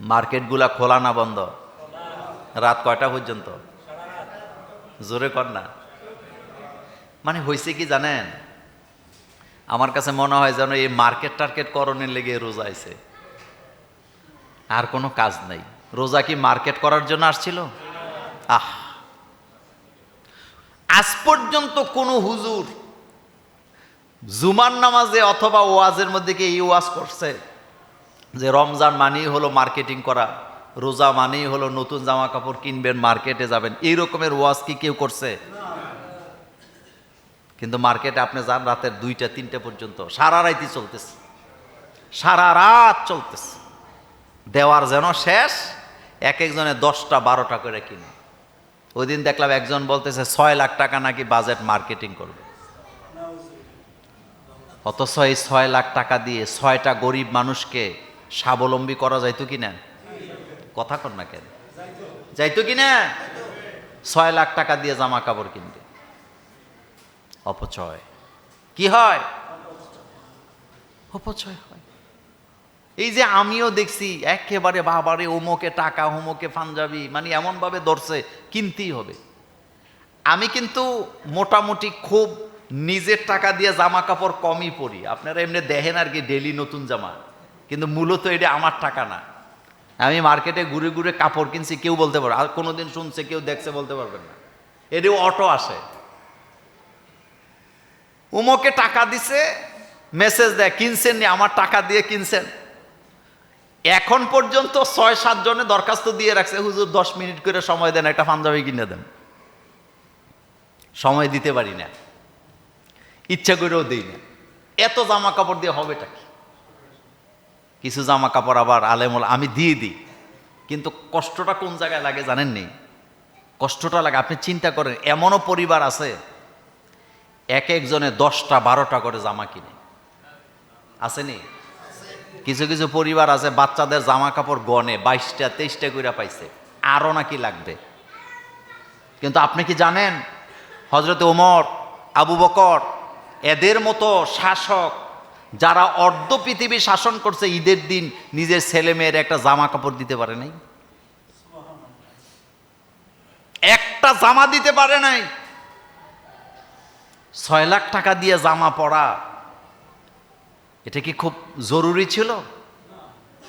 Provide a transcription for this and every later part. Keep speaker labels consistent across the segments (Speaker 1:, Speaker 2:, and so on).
Speaker 1: মার্কেটগুলা খোলা না বন্ধ? রাত কয়টা পর্যন্ত? জোরে কর না। মানে হয়েছে কি জানেন? আমার কাছে মনে হয় যেন এই মার্কেট টার্কেট করণের লেগে রোজা আইছে। আর কোনো কাজ নাই। রোজা কি মার্কেট করার জন্য আসছিল? আহ! আজ পর্যন্ত কোনো হুজুর জুমার নামাজে অথবা ওয়াজের মধ্যে কি এই ওয়াজ করছে? যে রমজান মানেই হলো মার্কেটিং করা, রোজা মানেই হলো নতুন জামা কাপড় কিনবেন, মার্কেটে যাবেন। এই রকমের ওয়াজ কি কেউ করছে? কিন্তু মার্কেটে আপনি যান, রাতের দুইটা, তিনটা পর্যন্ত। সারা রাইতে চলতেছে। সারা রাত চলতেছে। দেওয়ার যেন শেষ, এক একজনে দশটা, বারোটা করে কিনে। ওই দিন দেখলাম একজন বলতেছে, ছয় লাখ টাকা নাকি বাজেট মার্কেটিং করবে। অথচ এই ছয় লাখ টাকা দিয়ে ছয়টা গরিব মানুষকে স্বাবলম্বী করা যাইতো কি না? কথা কর না কেন? যাইতো কি না? ছয় লাখ টাকা দিয়ে জামা কাপড় কিনবে। অপচয়। কি হয়? অপচয় হয়। এই যে আমিও দেখছি, একেবারে বাবারে, ওমোকে টাকা, হোমোকে পাঞ্জাবি মানে এমনভাবে ধরছে, কিনতেই হবে। আমি কিন্তু মোটামুটি খুব নিজের টাকা দিয়ে জামা কাপড় কমই পরি। আপনারা এমনি দেখেন আর কি ডেলি নতুন জামা। কিন্তু মূলত এটা আমার টাকা না। আমি মার্কেটে ঘুরে ঘুরে কাপড় কিনছি, কেউ বলতে পারবে আর কোনোদিন শুনছে, কেউ দেখছে, বলতে পারবেন না। এটা অটো আসে। উমকে টাকা দিছে, মেসেজ দেয়, কিনছেন নি? আমার টাকা দিয়ে কিনছেন। এখন পর্যন্ত ছয়, সাত জনে দরখাস্ত দিয়ে রাখছে, হুজুর দশ মিনিট করে সময় দেন, একটা পাঞ্জাবি কিনে দেন। সময় দিতে পারি না। ইচ্ছা করেও দিই না। এত জামা কাপড় দিয়ে হবেটা কি? কিছু জামা কাপড় আবার আলেমল আমি দিয়ে দিই। কিন্তু কষ্টটা কোন জায়গায় লাগে জানেন নেই কষ্টটা লাগে। আপনি চিন্তা করেন, এমনও পরিবার আছে, এক একজনে দশটা, বারোটা করে জামা কিনে। আসেনি কিছু কিছু পরিবার আছে, বাচ্চাদের জামা কাপড় গনে, বাইশটা, তেইশটা করে পাইছে। আরও নাকি লাগবে। কিন্তু আপনি কি জানেন? হজরত ওমর, আবু বকর, এদের মতো শাসক যারা অর্ধ পৃথিবী শাসন করছে ঈদের দিন নিজের ছেলে মেয়ের একটা জামা কাপড় দিতে পারে নাই? একটা জামা দিতে পারে নাই? ছয় লাখ টাকা দিয়ে জামা পরা, এটা কি খুব জরুরি ছিল?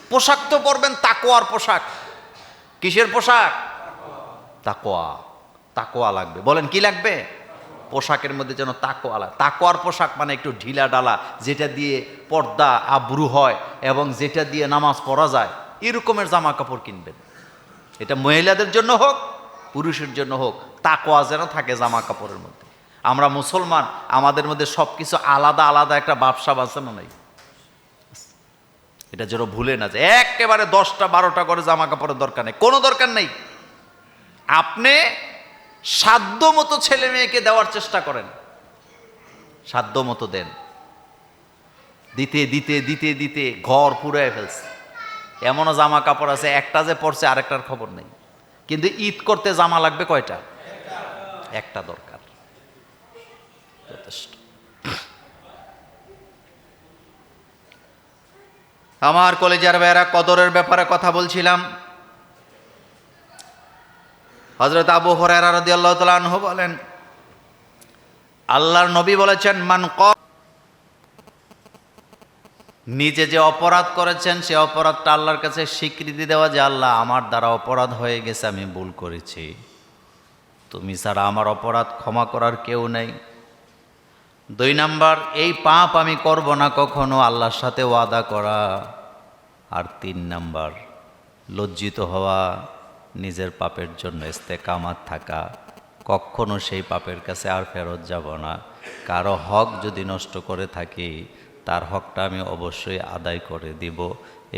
Speaker 1: পোশাক তো পরবেন তাকোয়ার পোশাক। কিসের পোশাক? তাকোয়া তাকোয়া লাগবে। বলেন, কি লাগবে? পোশাকের মধ্যে যেন তাকোয়া লাগে তাকোয়ার পোশাক মানে একটু ঢিলা ডালা যেটা দিয়ে পর্দা আব্রু হয় এবং যেটা দিয়ে নামাজ পড়া যায়, এরকমের জামা কাপড় কিনবেন। এটা মহিলাদের জন্য হোক, পুরুষের জন্য হোক তাকোয়া যেন থাকে জামা কাপড়ের মধ্যে। আমরা মুসলমান, আমাদের মধ্যে সব কিছু আলাদা আলাদা একটা ব্যবসা আছে না নাই এটা যেন ভুলে না যায়। একেবারে দশটা বারোটা করে জামা কাপড়ের দরকার নেই। কোনো দরকার নেই। আপনি সাধ্য মতো ছেলে মেয়েকে দেওয়ার চেষ্টা করেন। সাধ্য মতো দেন। দিতে দিতে দিতে দিতে ঘর পুরায় ফেলছে। এমনও জামা কাপড় আছে, একটা যে পড়ছে, আরেকটার খবর নেই। কিন্তু ঈদ করতে জামা লাগবে কয়টা? একটা দরকার। যথেষ্ট। আমার কলেজের ভাইয়েরা কদরের ব্যাপারে কথা বলছিলাম। হজরত আবু হরারা আল্লাহ তালহ বলেন, আল্লাহর নবী বলেছেন, মান ক নিজে যে অপরাধ করেছেন, সে অপরাধটা আল্লাহর কাছে স্বীকৃতি দেওয়া যে, আল্লাহ আমার দ্বারা অপরাধ হয়ে গেছে, আমি ভুল করেছি। তুমি ছাড়া আমার অপরাধ ক্ষমা করার কেউ নেই। দুই নাম্বার, এই পাপ আমি করব না কখনো আল্লাহর সাথে ওয়াদা করা। আর তিন নাম্বার, লজ্জিত হওয়া। নিজের পাপের জন্য ইস্তেকামাত থাকা, কখনো সেই পাপের কাছে আর ফেরত যাব না। কারও হক যদি নষ্ট করে থাকি, তার হকটা আমি অবশ্যই আদায় করে দিব।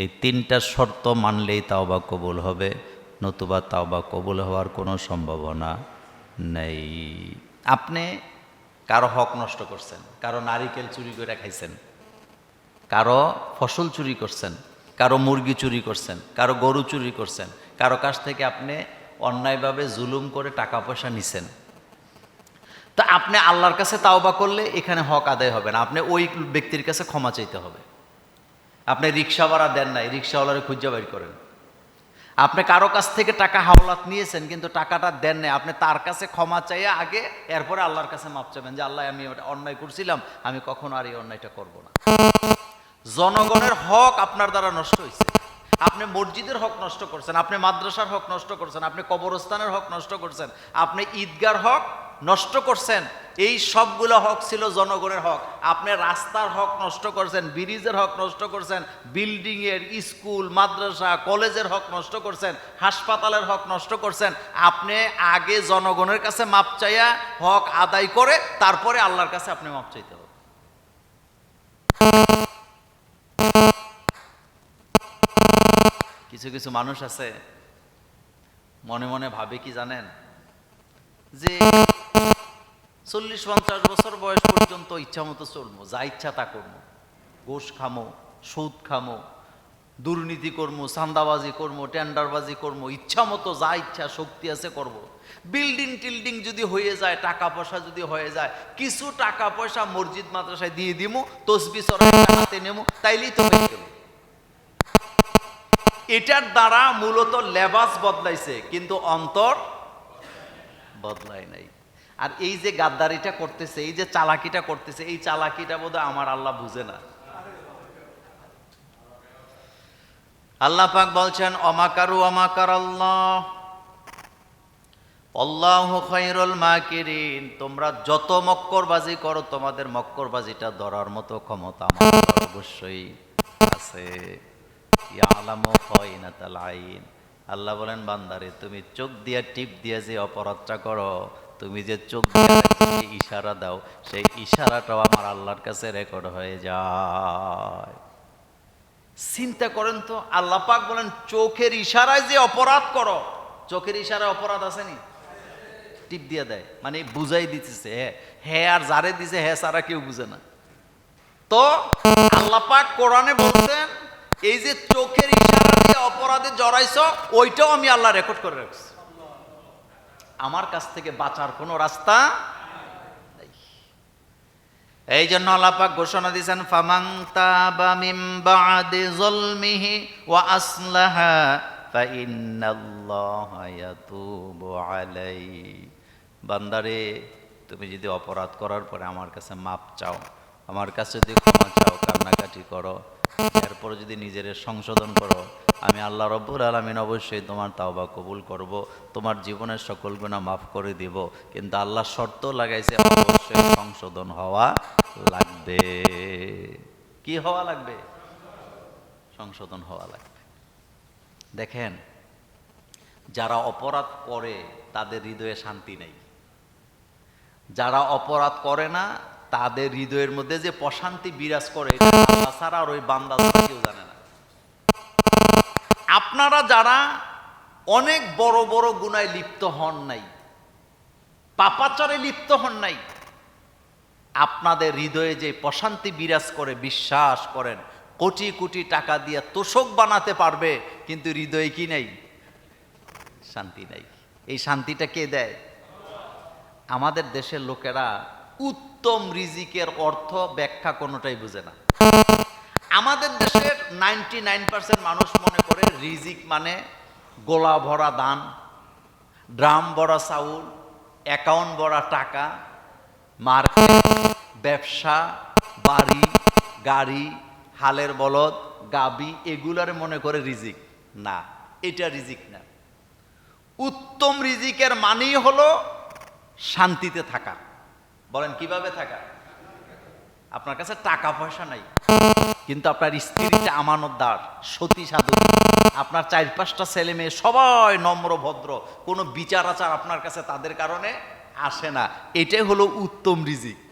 Speaker 1: এই তিনটা শর্ত মানলেই তাওবা কবুল হবে, নতুবা তাওবা কবুল হওয়ার কোনো সম্ভাবনা নেই। আপনি কারও হক নষ্ট করছেন, কারও নারিকেল চুরি করে খাইছেন, কারও ফসল চুরি করছেন, কারও মুরগি চুরি করছেন, কারও গরু চুরি করছেন কারও কাছ থেকে আপনি অন্যায়ভাবে জুলুম করে টাকা পয়সা নিছেন। তা আপনি আল্লাহর কাছে তাওবা করলে এখানে হক আদায় হবে না। আপনি ওই ব্যক্তির কাছে ক্ষমা চাইতে হবে। আপনি রিক্সা ভাড়া দেন নাই রিক্সাওয়ালারে খুঁজে বের করেন। আপনি কারও কাছ থেকে টাকা হাওলাত নিয়েছেন, কিন্তু টাকাটা দেন নাই। আপনি তার কাছে ক্ষমা চাইয়ে আগে এরপরে আল্লাহর কাছে মাপ চাবেন যে, আল্লাহ, আমি অন্যায় করছিলাম, আমি কখনো আর এই অন্যায়টা করব না। জনগণের হক আপনার দ্বারা নষ্ট হয়েছে আপনি মসজিদের হক নষ্ট করছেন, আপনি মাদ্রাসার হক নষ্ট করছেন, আপনি কবরস্থানের হক নষ্ট করছেন, আপনি ঈদগার হক নষ্ট করছেন, এই সবগুলো হক ছিল জনগণের হক। আপনি রাস্তার হক নষ্ট করছেন, ব্রিজের হক নষ্ট করছেন বিল্ডিং এর স্কুল, মাদ্রাসা, কলেজের হক নষ্ট করছেন, হাসপাতালের হক নষ্ট করছেন। আপনি আগে জনগণের কাছে মাপ চাইয়া হক আদায় করে, তারপরে আল্লাহর কাছে আপনি মাপ চাইতে হবে। কিছু কিছু মানুষ আছে, মনে মনে ভাবে কি জানেন? যে চল্লিশ পঞ্চাশ বছর বয়স পর্যন্ত ইচ্ছা মতো চলবো, যা ইচ্ছা তা করব। গোশ খামো, সুদ খামো, দুর্নীতি কর্ম চান্দাবাজি কর্ম টেন্ডারবাজি কর্ম ইচ্ছা মতো যা ইচ্ছা শক্তি আছে করব। বিল্ডিং টিল্ডিং যদি হয়ে যায়, টাকা পয়সা যদি হয়ে যায়, কিছু টাকা পয়সা মসজিদ মাদ্রাসায় দিয়ে দিমু, তসবি সরাই হাতে নেমু, তাইলেই তো হয়ে গেল এটার দ্বারা মূলত লেবাস বদলাইছে, কিন্তু অন্তর বদলায় নাই। আর এই যে গাদ্দারিটা করতেছে, এই যে চালাকিটা করতেছে, এই চালাকিটা বোধহয় আমার আল্লাহ বুঝে না। আল্লাহ পাক বলছেন অমাকারু অমাকার আল্লাহ তোমরা যত মক্করবাজি করো, তোমাদের মক্করবাজিটা ধরার মতো ক্ষমতা আমার অবশ্যই আছে। আল্লাহ বলেন, বান্দারে, তুমি চোখ দিয়া টিপ দিয়া যে অপরাধটা করো, তুমি যে চোখ দিয়ে ইশারা দাও, সেই ইশারাটাও আমার আল্লাহর কাছে রেকর্ড হয়ে যায়। চিন্তা করেন তো, আল্লাহ পাক বলেন, চোখের ইশারায় যে অপরাধ করো, চোখের ইশারায় অপরাধ আসেনি টিপ দিয়ে দেয় মানে বুঝাই দিতেছে হ্যাঁ হ্যাঁ আর যারে দিছে হ্যাঁ সারা কেউ বুঝে না। তো আল্লাহ পাক কোরআনে বলছেন এই যে চোখের ইশারা দিয়ে অপরাধে জড়াইছ, ওইটাও আমি আল্লাহ রেকর্ড করে রাখছি। আমার কাছ থেকে বাঁচার কোনো রাস্তা এই জন্য আল্লাপাক ঘোষণা দিয়েছেন ফামাং তাবা মিন বাদি যুলমিহি ওয়া আসলাহা ফাইন্নাল্লাহা ইয়াতুবু আলাইহি। বান্দারে, তুমি যদি অপরাধ করার পরে আমার কাছে মাপ চাও, আমার কাছে যদি ক্ষমা চাও, কান্নাকাটি করো এরপরে যদি নিজের সংশোধন করো, আমি আল্লাহ রব্বুল আলমিন অবশ্যই তোমার তাওবা কবুল করব, তোমার জীবনের সকল গুণা মাফ করে দিব, কিন্তু আল্লাহ শর্ত লাগাইছে অবশ্যই সংশোধন হওয়া লাগবে। কি হওয়া লাগবে? সংশোধন হওয়া লাগবে। দেখেন, যারা অপরাধ করে, তাদের হৃদয়ে শান্তি নেই। যারা অপরাধ করে না, তাদের হৃদয়ের মধ্যে যে প্রশান্তি বিরাজ করে আল্লাহ ছাড়া আর ওই বান্দা আপনারা যারা অনেক বড় বড় গুনায় লিপ্ত হন নাই, পাপাচারে লিপ্ত হন নাই, আপনাদের হৃদয়ে যে প্রশান্তি বিরাজ করে, বিশ্বাস করেন, কোটি কোটি টাকা দিয়ে তোষক বানাতে পারবে, কিন্তু হৃদয়ে কি নেই? শান্তি নাই। এই শান্তিটা কে দেয়? আমাদের দেশের লোকেরা উত্তম রিজিকের অর্থ ব্যাখ্যা কোনোটাই বুঝে না। আমাদের দেশের নাইনটি নাইন পার্সেন্ট মানুষ মনে করে রিজিক মানে গোলা ভরা দান, ড্রাম ভরা চাউল, অ্যাকাউন্ট ভরা টাকা, মার্কেট, ব্যবসা, বাড়ি, গাড়ি, হালের বলদ, গাবি এগুলার মনে করে রিজিক। না, এটা রিজিক না। উত্তম রিজিকের মানেই হলো শান্তিতে থাকা। বলেন কীভাবে থাকা? আপনার কাছে টাকা পয়সা নাই। কিন্তু আপনার স্ত্রীটা আমানতদার, সতী সাধু। আপনার চার পাঁচটা ছেলে মেয়ে সবাই নম্র, ভদ্র। কোনো বিচার আচার আপনার কাছে তাদের কারণে আসে না। এটাই হলো উত্তম রিজিক।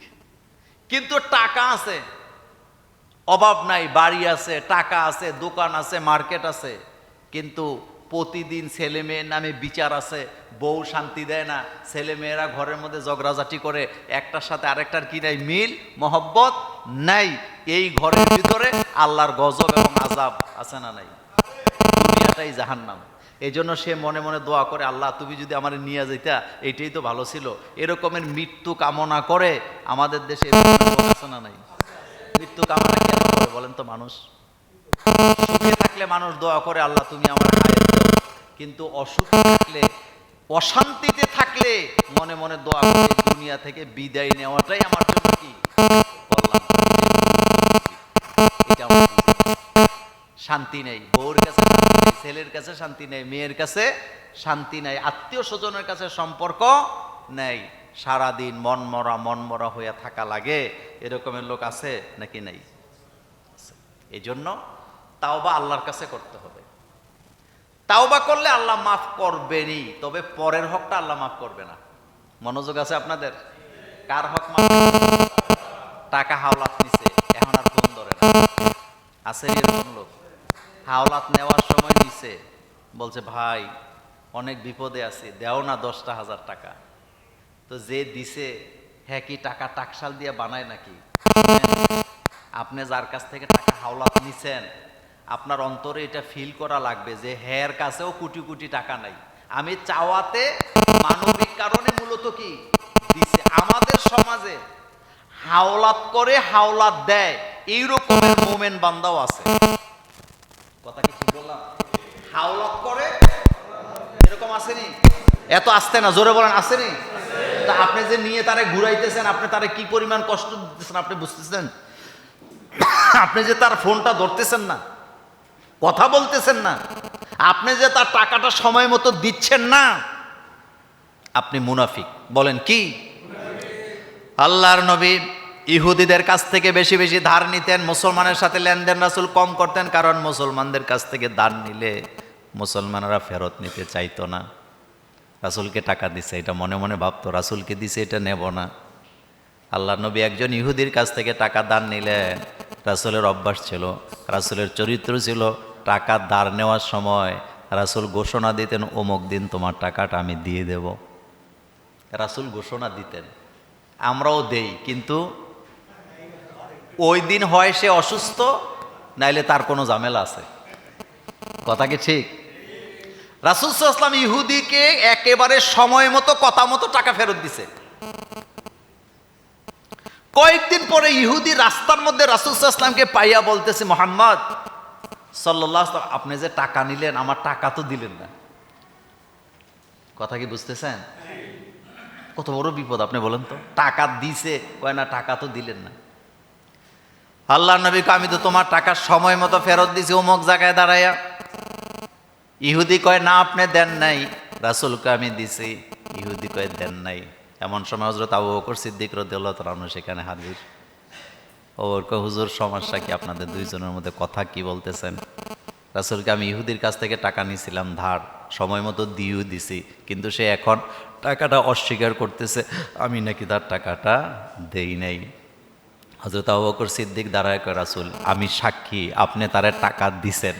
Speaker 1: কিন্তু টাকা আছে, অভাব নাই, বাড়ি আছে, টাকা আছে, দোকান আছে, মার্কেট আছে। কিন্তু প্রতিদিন ছেলে মেয়ের নামে বিচার আছে। বউ শান্তি দেয় না, ছেলে মেয়েরা ঘরের মধ্যে ঝগড়াঝাটি করে, একটার সাথে আরেকটার কি নাই? মিল, মহব্বত নাই। এই ঘরের ভিতরে আল্লাহর গজব এবং আজাব আছে না নাই? দুনিয়াটাই জাহান্নাম। এই জন্য সে মনে মনে দোয়া করে, আল্লাহ, তুমি যদি আমার নিয়ে যেতা এইটাই তো ভালো ছিল। এরকমের মৃত্যু কামনা করে আমাদের দেশে আছে না নাই? মৃত্যু কামনা কেন করে বলেন তো মানুষ? সুখে থাকলে মানুষ দোয়া করে, আল্লাহ, তুমি আমার হায়াত দাও। কিন্তু অসুখ থাকলে, অশান্তিতে থাকলে মনে মনে দোয়া করে, দুনিয়া থেকে বিদায় নেওয়াটাই আমার জন্য কি। শান্তি নেই। বউর কাছে ছেলের কাছে শান্তি নেই, মেয়ের কাছে শান্তি নেই, আত্মীয় স্বজনের কাছে সম্পর্ক নেই। সারাদিন মন মরা মন মরা হইয়া থাকা লাগে। এরকমের লোক আছে নাকি নেই? এই জন্য তাওবা আল্লাহর কাছে করতে হবে। তাওবা করলে আল্লাহ মাফ করবেনই, তবে পরের হকটা আল্লাহ মাফ করবে না। মনোযোগ আছে আপনাদের? কার হক মাফ টাকা হাওলাত নিছে, এখন আর ফোন ধরে না। আছে এরকম লোক? হাওলাত নেওয়ার সময় নিছে, বলছে, ভাই, অনেক বিপদে আছে, দেও না দশটা হাজার টাকা। তো যে দিছে হ্যাঁ কি টাকা টাকশাল দিয়ে বানায় নাকি? আপনি যার কাছ থেকে টাকা হাওলাত নিছেন আপনার অন্তরে এটা ফিল করা লাগবে যে হ্যার কাছেও কোটি কোটি টাকা নাই। আমি চাওয়াতে মানবিক কারণে মূলত কি? দিছে আমাদের সমাজে হাওলাত করে হাওলাত দেয়, এইরকমের মোমেন বান্দাও আছে। কথা কি বললাম? হাওলাত করে, এরকম আসেনি? এত আসতে না, জোরে বলেন, আসেনি? তা আপনি যে নিয়ে তারে ঘুরাইতেছেন, আপনি তারে কি পরিমাণ কষ্ট দিতেছেন, আপনি বুঝতেছেন? আপনি যে তার ফোনটা ধরতেছেন না কথা বলতেছেন না। আপনি যে তার টাকাটা সময় মতো দিচ্ছেন না, আপনি মুনাফিক। বলেন কি? আল্লাহর নবী ইহুদিদের কাছ থেকে বেশি বেশি ধার নিতেন, মুসলমানের সাথে লেনদেন রাসুল কম করতেন, কারণ মুসলমানদের কাছ থেকে ধার নিলে মুসলমানরা ফেরত নিতে চাইতো না। রাসুলকে টাকা দিছে, এটা মনে মনে ভাবতো, রাসুলকে দিছে, এটা নেব না। আল্লাহ নবী একজন ইহুদির কাছ থেকে টাকা দান নিলেন রাসুলের অভ্যাস ছিল, রাসুলের চরিত্র ছিল টাকা ধার নেওয়ার সময় রাসুল ঘোষণা দিতেন, অমুক দিন তোমার টাকাটা আমি দিয়ে দেব। রাসুল ঘোষণা দিতেন। আমরাও দেই, কিন্তু ওই দিন হয় সে অসুস্থ, নাইলে তার কোনো ঝামেলা আছে। কথা কি ঠিক? রাসুল সাল্লাম ইহুদিকে একেবারে সময় মতো, কথা মতো টাকা ফেরত দিছে। কয়েকদিন পরে ইহুদি রাস্তার মধ্যে রাসুল সাল্লামকে পাইয়া বলতেছে, মোহাম্মদ সাল্লাহ আপনি যে টাকা নিলেন, আমার টাকা তো দিলেন না। কথা কি বুঝতেছেন? কত বড় বিপদ, আপনি বলেন তো। টাকা দিছে, কয় না, টাকা তো দিলেন না। আল্লাহ নবীকে আমি তো তোমার টাকা সময় মতো ফেরত দিছি, অমুক জায়গায় দাঁড়াইয়া। ইহুদি কয়, না, আপনি দেন নাই। রাসুলকে আমি দিছি। ইহুদি কয়, দেন নাই। এমন সময় হজরত আবু বকর সিদ্দিক তালানু সেখানে হাজির। ওর হুজুর, সমস্যা কি? আপনাদের দুইজনের মধ্যে কথা কি বলতেছেন? রাসুলকে আমি ইহুদির কাছ থেকে টাকা নিয়েছিলাম, ধার। সময় মতো দিয়েও দিছি, কিন্তু সে এখন টাকাটা অস্বীকার করতেছে, আমি নাকি তার টাকাটা দেই নাই। হজরত আবু বকর সিদ্দিক দাঁড়ায় রাসুল, আমি সাক্ষী, আপনি তারে টাকা দিছেন।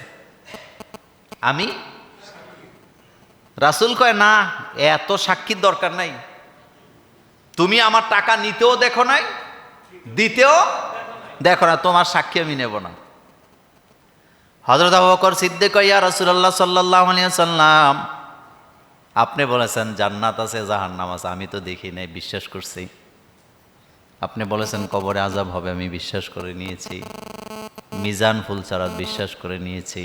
Speaker 1: আমি? রাসুল কয়, না এত সাক্ষীর দরকার নাই। তুমি আমার টাকা নিতেও দেখো নাই, দিতেও দেখো না, তোমার সাক্ষী আমি নেব না। হজরত আবু বকর সিদ্দিক, ইয়া রাসূলুল্লাহ সাল্লাল্লাহু সাল্লাম আপনি বলেছেন, জান্নাত আছে, জাহান্নাম আছে। আমি তো দেখি নাই, বিশ্বাস করছি। আপনি বলেছেন, কবরে আজাব হবে, আমি বিশ্বাস করে নিয়েছি। মিজান ফুলচারাত বিশ্বাস করে নিয়েছি।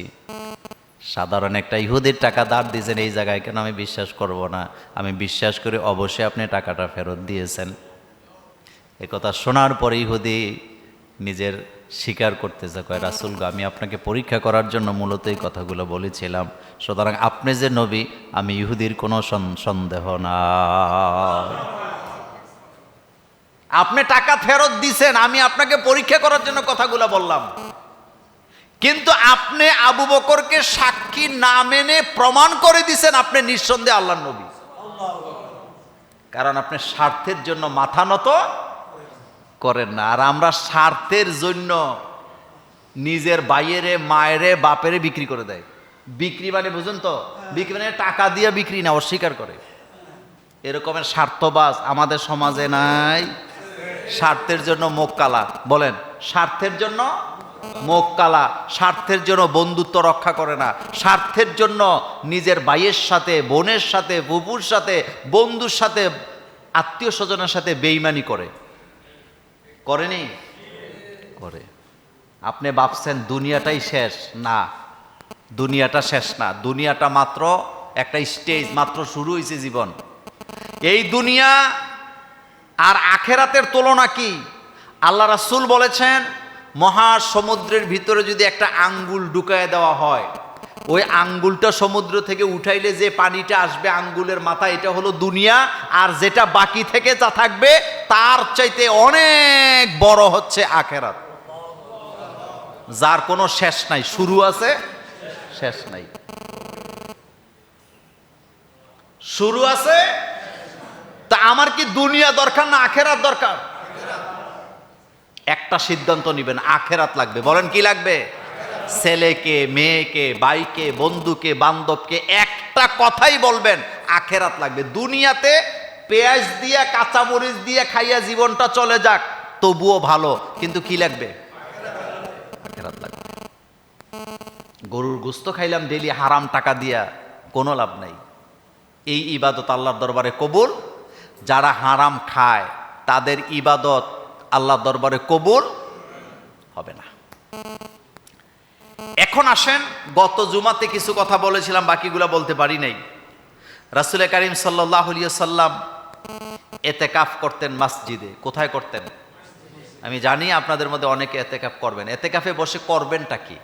Speaker 1: সাধারণ একটা ইহুদির টাকা দাঁড় দিয়েছেন এই জায়গায়, কেন আমি বিশ্বাস করব না? আমি বিশ্বাস করি, অবশ্যই আপনি টাকাটা ফেরত দিয়েছেন। এ কথা শোনার পরে ইহুদি নিজের স্বীকার করতেছে কয়, রাসুল আমি আপনাকে পরীক্ষা করার জন্য মূলত এই কথাগুলো বলেছিলাম। সুতরাং আপনি যে নবী, আমি ইহুদির কোনো সন- সন্দেহ না আপনি টাকা ফেরত দিছেন, আমি আপনাকে পরীক্ষা করার জন্য কথাগুলো বললাম। কিন্তু আপনি আবু বকরকে সাক্ষী না মেনে প্রমাণ করে দিছেন আপনি নিঃসন্দেহে আল্লাহ নবী। কারণ আপনি স্বার্থের জন্য মাথা নত করেন না। আর আমরা স্বার্থের জন্য নিজের বাইরে মায়েরে বাপেরে বিক্রি করে দেয়। বিক্রি মানে বুঝুন তো? বিক্রি মানে টাকা দিয়ে বিক্রি না অস্বীকার করে। এরকমের স্বার্থবাজ আমাদের সমাজে নাই। স্বার্থের জন্য মুখ কালা। বলেন স্বার্থের জন্য মুখ কালা। স্বার্থের জন্য বন্ধুত্ব রক্ষা করে না। স্বার্থের জন্য নিজের ভাইয়ের সাথে বোনের সাথে বুবুর সাথে বন্ধুর সাথে আত্মীয় স্বজনের সাথে বেইমানি করে। করেনি? করে। আপনি ভাবছেন দুনিয়াটাই শেষ। না, দুনিয়াটা শেষ না। দুনিয়াটা মাত্র একটা স্টেজ মাত্র শুরু হয়েছে জীবন। এই দুনিয়া আর আখেরাতের তুলনা কি? আল্লাহ রাসূল বলেছেন, মহাসমুদ্রের ভিতরে যদি একটা আঙ্গুল ঢুকায় দেওয়া হয় ওই আঙ্গুলটা সমুদ্র থেকে উঠাইলে যে পানিটা আসবে আঙ্গুলের মাথা, এটা হলো দুনিয়া, আর যেটা বাকি থেকে যা থাকবে, তার চাইতে অনেক বড় হচ্ছে আখেরাত। যার কোনো শেষ নাই, শুরু আছে, শেষ নাই। শুরু আছে, তা আমার কি দুনিয়া দরকার না আখেরাত দরকার? একটা সিদ্ধান্ত নিবেন, আখেরাত লাগবে। বলেন কি লাগবে? ছেলেকে, মেয়েকে বাইকে বন্ধুকে, বান্ধবকে একটা কথাই বলবেন, আখেরাত লাগবে। দুনিয়াতে পেঁয়াজ দিয়া, কাঁচামরিচ দিয়ে খাইয়া জীবনটা চলে যাক, তবুও ভালো। কিন্তু কি লাগবে? লাগবে। গরুর গুস্ত খাইলাম ডেলি হারাম টাকা দিয়া, কোনো লাভ নাই। এই ইবাদত আল্লাহর দরবারে কবুল। যারা হারাম খায়, তাদের ইবাদত আল্লাহর দরবারে কবুল হবে না। এখন আসেন, গত জুমাতে কিছু কথা বলেছিলাম, বাকিগুলা বলতে পারি নাই। রাসুল করিম সাল্লাহ সাল্লাম এতে কাফ করতেন মসজিদে। কোথায় করতেন? আমি জানি আপনাদের মধ্যে অনেকে এতে কাফ করবেন। এতে কাফে বসে করবেনটা কি?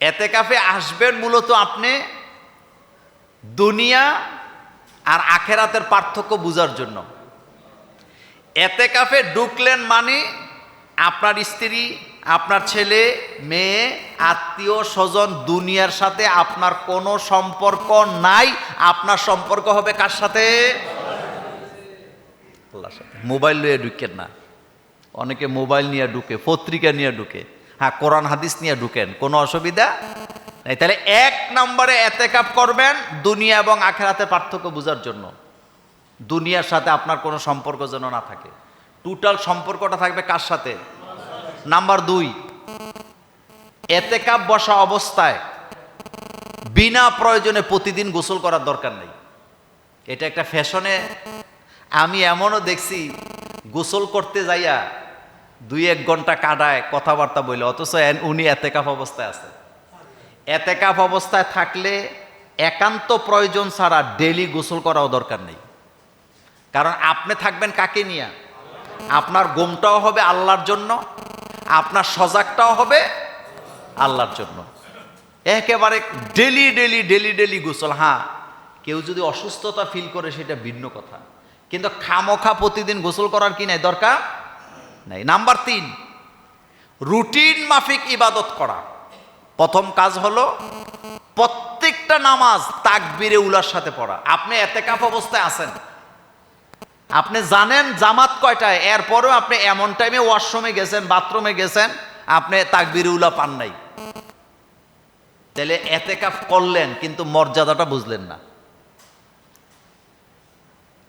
Speaker 1: এতে কাফে আসবেন মূলত আপনি দুনিয়া আর আখেরাতের পার্থক্য বোঝার জন্য। এতে কাফে ঢুকলেন মানে আপনার স্ত্রী, আপনার ছেলে, মেয়ে, আত্মীয় স্বজন দুনিয়ার সাথে আপনার কোনো সম্পর্ক নাই। আপনার সম্পর্ক হবে কার সাথে? মোবাইল নিয়ে ঢুকেন না। অনেকে মোবাইল নিয়ে ঢুকে, পত্রিকা নিয়ে ঢুকে হ্যাঁ কোরআন, হাদিস নিয়ে ঢুকেন। কোনো অসুবিধা নাই। তাহলে এক নম্বরে এতেকাপ করবেন দুনিয়া এবং আখেরাতে পার্থক্য বোঝার জন্য। দুনিয়ার সাথে আপনার কোনো সম্পর্ক যেন না থাকে। টোটাল সম্পর্কটা থাকবে কার সাথে? নাম্বার দুই এতে কাপ বসা অবস্থায় বিনা প্রয়োজনে প্রতিদিন গোসল করার দরকার নেই। এটা একটা ফ্যাশনে, আমি এমনও দেখছি, গোসল করতে যাইয়া দুই এক ঘণ্টা কাটায় কথাবার্তা বলে অথচ উনি এতেকাপ অবস্থায় আছে। এতেকাপ অবস্থায় থাকলে একান্ত প্রয়োজন ছাড়া ডেলি গোসল করাও দরকার নেই। কারণ আপনি থাকবেন কাকে নিয়ে? আপনার গোমটাও হবে আল্লাহর জন্য, আপনার সজাগটাও হবে আল্লাহর জন্য। একেবারে ডেলি ডেলি ডেলি ডেলি গোসল। হ্যাঁ কেউ যদি অসুস্থতা ফিল করে সেটা ভিন্ন কথা। কিন্তু খামোখা প্রতিদিন গোসল করার কি নাই? দরকার নাই। নাম্বার তিন, রুটিন মাফিক ইবাদত করা। প্রথম কাজ হলো প্রত্যেকটা নামাজ তাকবিরে উলার সাথে পড়া। আপনি এতে কাপ অবস্থায় আছেন আপনি জানেন জামাত কয়টায়? এরপরেও আপনি এমন টাইমে ওয়াশরুমে গেছেন বাথরুমে গেছেন, আপনি তাকবির উলা পান নাই। তাহলে এতে কাপ করলেন, কিন্তু মর্যাদাটা বুঝলেন না।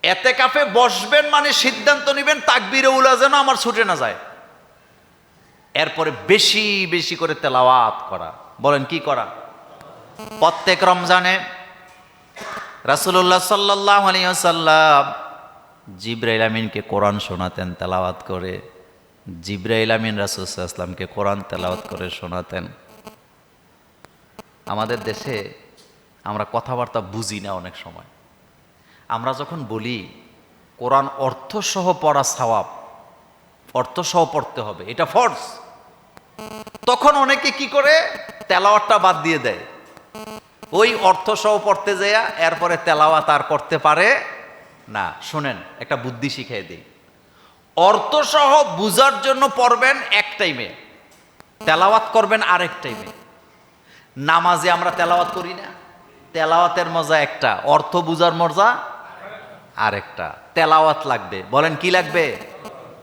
Speaker 1: এতে কাফে বসবেন মানে সিদ্ধান্ত নেবেন তাকবিরে উলা যেন আমার ছুটে না যায়। এরপরে বেশি বেশি করে তেলাওয়াত করা। বলেন, কি করা? প্রত্যেক রমজানে রাসুল্লাহ সাল্লাহ আলিয়াল্লাম জিব্রাইল আমিনকে কোরআন শোনাতেন, তেলাওয়াত করে। জিব্রাইল আমিন রাসুলামকে কোরআন তেলাওয়াত করে শোনাতেন। আমাদের দেশে আমরা কথাবার্তা বুঝি না অনেক সময়। আমরা যখন বলি, কোরআন অর্থসহ পড়া সওয়াব, অর্থসহ পড়তে হবে, এটা ফর্স তখন অনেকে কি করে? তেলাওয়াতটা বাদ দিয়ে দেয়। ওই অর্থসহ পড়তে যাইয়া, এরপরে তেলাওয়াত আর করতে পারে না, শোনেন, একটা বুদ্ধি শিখিয়ে দিই। অর্থসহ বুঝার জন্য পড়বেন এক টাইমে তেলাওয়াত করবেন আরেক টাইমে নামাজে আমরা তেলাওয়াত করি না। তেলাওয়াতের মজা একটা, অর্থ বুঝার মজা আরেকটা। তেলাওয়াত লাগবে। বলেন, কি লাগবে?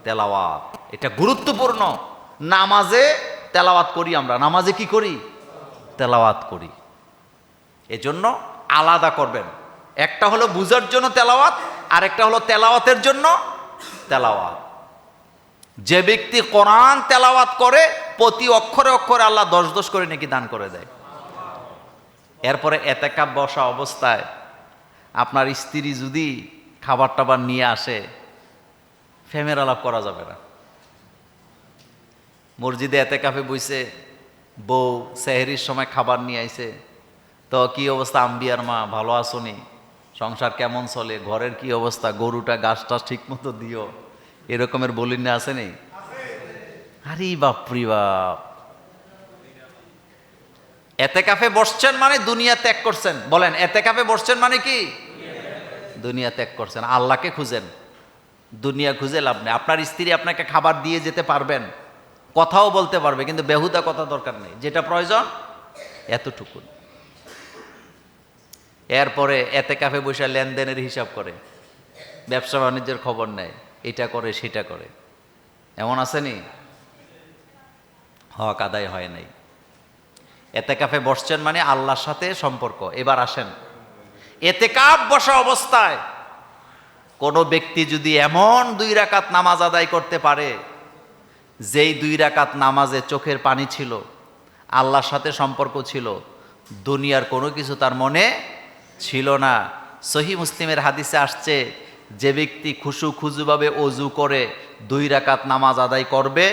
Speaker 1: তেলাওয়াত। এটা গুরুত্বপূর্ণ। নামাজে তেলাওয়াত করি আমরা। নামাজে কি করি? তেলাওয়াত করি। এজন্য আলাদা করবেন। একটা হলো বুঝার জন্য তেলাওয়াত আর একটা হলো তেলাওয়াতের জন্য তেলাওয়াত। যে ব্যক্তি কোরআন তেলাওয়াত করে, প্রতি অক্ষরে অক্ষরে আল্লাহ দশ দশ করে নাকি দান করে দেয়। এরপরে এতেকাপ বসা অবস্থায় আপনার স্ত্রী যদি খাবার টাবার নিয়ে আসে, ফেমের আলাপ করা যাবে না। মসজিদে এতে কাপে বইছে, বউ, সেহেরির সময় খাবার নিয়ে আইছে। তো কি অবস্থা, আম্বিয়ার মা, ভালো আসনি সংসার কেমন চলে, ঘরের কি অবস্থা, গরুটা গাছ টাছ ঠিক মতো দিও। এরকমের বলিন না আসেনি আরে বাপরি বাপ। এতে কাফে বসছেন মানে দুনিয়া ত্যাগ করছেন। বলেন এতে কাফে বসছেন মানে কি? দুনিয়া ত্যাগ করছেন। আল্লাহকে খুঁজেন। দুনিয়া খুঁজে লাভ নেই। আপনার স্ত্রী আপনাকে খাবার দিয়ে যেতে পারবেন, কথাও বলতে পারবে, কিন্তু বেহুদা কথা দরকার নেই। যেটা প্রয়োজন এতটুকু এরপরে এতে কাফে বসে লেনদেনের হিসাব করে। ব্যবসা বাণিজ্যের খবর নেয়, এটা করে, সেটা করে। এমন আসেনি হক আদায় হয় নাই। এতে কাফে বসছেন মানে আল্লাহর সাথে সম্পর্ক। এবার আসেন। এতে কাপ বসা অবস্থায়। কোনো ব্যক্তি যদি এমন দুই রাকাত নামাজ আদায় করতে পারে, যেই দুই রাকাত নামাজে চোখের পানি ছিল, আল্লাহর সাথে সম্পর্ক ছিল, দুনিয়ার কোনো কিছু তার মনে ছিল না। সহি মুসলিমের হাদিসে আসছে, যে ব্যক্তি খুশু খুজুভাবে অজু করে, দুই রাকাত নামাজ আদায় করবে,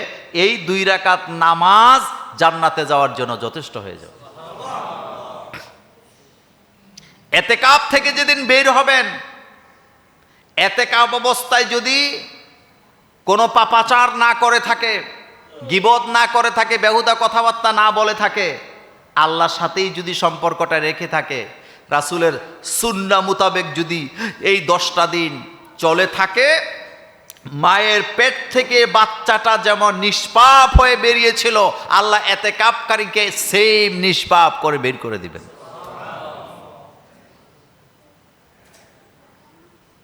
Speaker 1: এই দুই রাকাত নামাজ জান্নাতে যাওয়ার জন্য যথেষ্ট হয়ে যাবে। এতে কাপ থেকে যেদিন বের হবেন এতে কাপ অবস্থায় যদি কোনো পাপাচার না করে থাকে, গিবদ না করে থাকে, বেহুদা কথাবার্তা না বলে থাকে, আল্লাহর সাথেই যদি সম্পর্কটা রেখে থাকে রাসুলের সুন্না মোতাবেক যদি এই দশটা দিন চলে থাকে, মায়ের পেট থেকে বাচ্চাটা যেমন নিষ্পাপ হয়ে বেরিয়েছিল, আল্লাহ এতে কাপকারীকে সেম নিষ্পাপ করে বের করে দিবেন।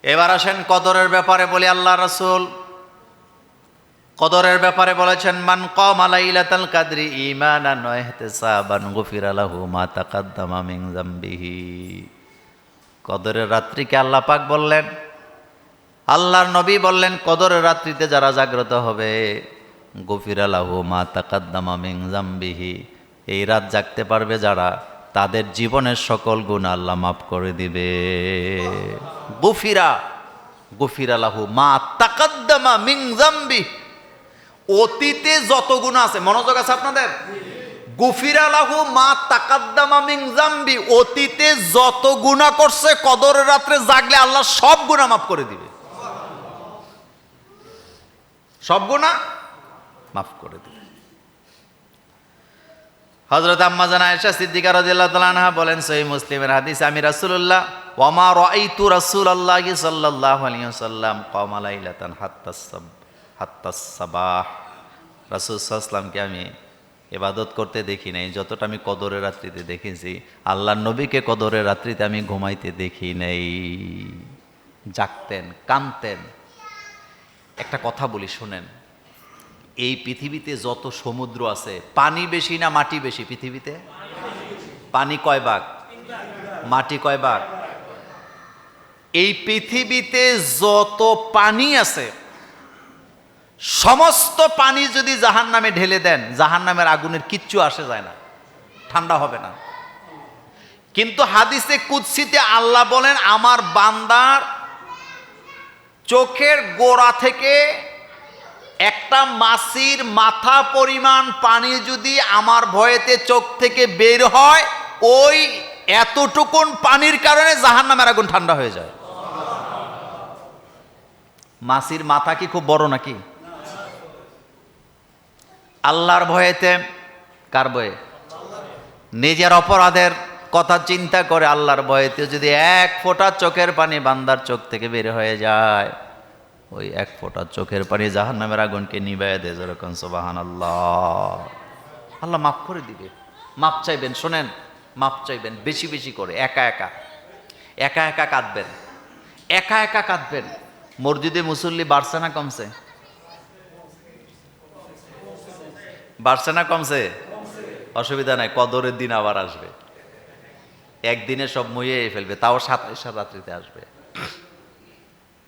Speaker 1: এবার আসেন কদরের ব্যাপারে বলি, আল্লাহ রসুল কদরের ব্যাপারে বলেছেন, মান কম আলাইলাতাল কাদরি ঈমানান ওয়া ইহতিসাবান গুফিরা মা তাকাদ্দামা মিন যামবিহি। কদরের রাত্রিকে আল্লাহ পাক বললেন, আল্লাহর নবী বললেন, কদরের রাত্রিতে যারা জাগ্রত হবে, গফিরা মা তাকাদ্দামা মিন যামবিহি। এই রাত জাগতে পারবে যারা, তাদের জীবনের সকল গুণ আল্লাহ মাফ করে দিবে। গুফিরা গুফিরা লাহু মা তাকাদ্দামা মিন যামবিহি। অতীতে যত গুণ আছে, মনোযোগ আছে আপনাদের? মা জাম্বি, অতীতে যত গুণা করছে, কদরের রাত্রে জাগলে আল্লাহ সব গুণা মাফ করে দিবে। সব গুণা মাফ করে দিবে। হজরত আম্মা জানা আয়েশা সিদ্দিকা রাদিয়াল্লাহু বলেন, সহিহ মুসলিমের হাদিস, আমি রাসূলুল্লাহ, ওয়া মা রাআইতু রাসূলুল্লাহি সাল্লাল্লাহু আলাইহি ওয়াসাল্লাম কামা লাইলাতান হাত্তা সাবাহ। রাসূল সাল্লামকে আমি এবাদত করতে দেখি নাই, যতটা আমি কদরের রাত্রিতে দেখেছি আল্লাহ নবীকে কদরের রাত্রিতে আমি ঘুমাইতে দেখি নাই। জাগতেন কানতেন একটা কথা বলি, শোনেন। এই পৃথিবীতে যত সমুদ্র আছে, পানি বেশি না মাটি বেশি পৃথিবীতে? পানি কয় ভাগ? মাটি কয় ভাগ? এই পৃথিবীতে যত পানি আছে সমস্ত পানি যদি জাহান নামে ঢেলে দেন জাহান নামের আগুনের কিচ্ছু আসে যায় না, ঠান্ডা হবে না। কিন্তু হাদিসে কুৎসিতে আল্লাহ বলেন, আমার বান্দার চোখের গোড়া থেকে একটা মাসির মাথা পরিমাণ পানি যদি আমার ভয়েতে চোখ থেকে বের হয়, ওই এতটুকুন পানির কারণে জাহান নামের আগুন ঠান্ডা হয়ে যায়। মাসির মাথা কি খুব বড় নাকি? আল্লাহর ভয়েতে, কার ভয়ে? নিজের অপরাধের কথা চিন্তা করে আল্লাহর ভয়েতে যদি এক ফোঁটা চোখের পানি বান্দার চোখ থেকে বের হয়ে যায়, ওই এক ফোঁটা চোখের পানি জাহান নামের আগুনকে নিবায় দে যেরকম সোবাহান আল্লাহ আল্লাহ মাফ করে দিবে। মাপ চাইবেন, শোনেন মাপ চাইবেন, বেশি বেশি করে, একা একা। একা একা কাঁদবেন। একা একা কাঁদবেন। মসজিদে মুসল্লি বাড়ছে না কমছে? বাড়ছে না কমছে? অসুবিধা নাই, কদরের দিন আবার আসবে। একদিনে সব মুইয়ে ফেলবে, তাও সাতাইশ রাত্রিতে আসবে।